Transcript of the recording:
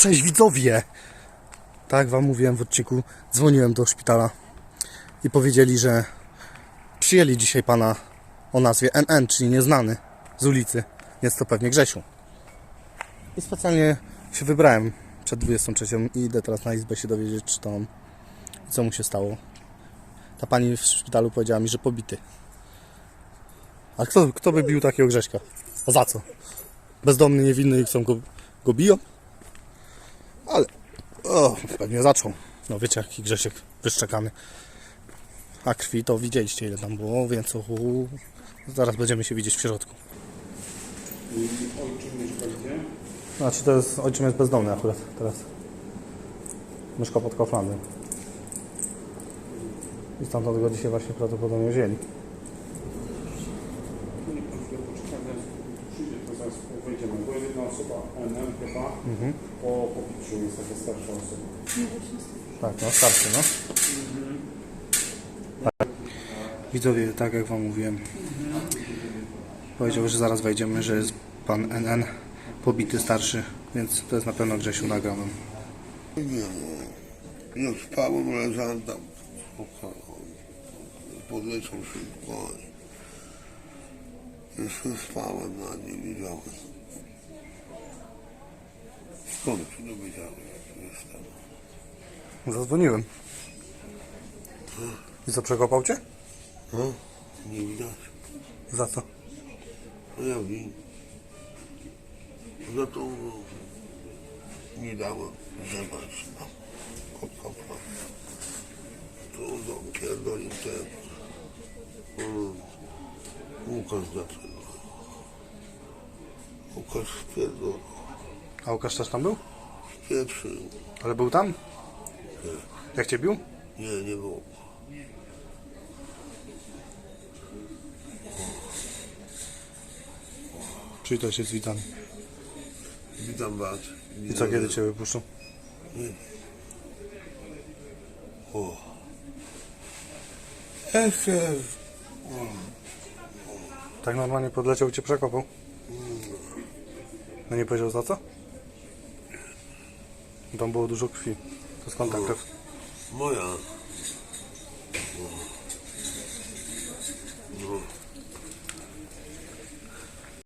Cześć widzowie! Tak wam mówiłem w odcinku, dzwoniłem do szpitala i powiedzieli, że przyjęli dzisiaj pana o nazwie NN, czyli nieznany z ulicy. Jest to pewnie Grzesiu. I specjalnie się wybrałem przed 23 i idę teraz na izbę się dowiedzieć, czy to co mu się stało. Ta pani w szpitalu powiedziała mi, że pobity. A kto, kto by bił takiego Grześka? A za co? Bezdomny, niewinny i chcą go, go biją? Ale o, pewnie zaczął. No wiecie jaki Grzesiek wyszczekany. A krwi to widzieliście ile tam było, więc uhu, zaraz będziemy się widzieć w środku. Ojczym mieszka gdzie? Znaczy to jest, ojczym jest bezdomny akurat teraz. Mieszka pod Kauflandem. I stamtąd go dzisiaj właśnie prawdopodobnie wzięli. Tu nie pan chwilę poczekamy, wejdziemy, bo jest jedna osoba NM chyba, po popiciu jest taka starsza osoba. Tak, no starszy, no. Tak. Widzowie, tak jak wam mówiłem, powiedział, że zaraz wejdziemy, że jest pan NN pobity starszy, więc to jest na pewno Grzesiu nagramy. Nie no, nie spałem, leżałem tam w pokoju. Podleciał szybko. I Jeszcze spałem, no nie widziałem. Skąd ty nie wiedziałeś, jak tu jestem? Zadzwoniłem. I co, przekopał cię? No, nie widać. Za co? No ja wiem. Za to no, nie dałem zebrać nam kotka To on pierdolił Łukasz zaczął. Łukasz pierdolił. A Łukasz też tam był? Pierwszy. Ale był tam? Jak cię bił? Nie, nie było. Czyli to się z witami. Witam was. I co, kiedy cię wypuszczą? O. Jeszcze. Tak normalnie podleciał cię przekopał. No nie powiedział za co? Tam było dużo krwi. To skąd ta krew? Moja.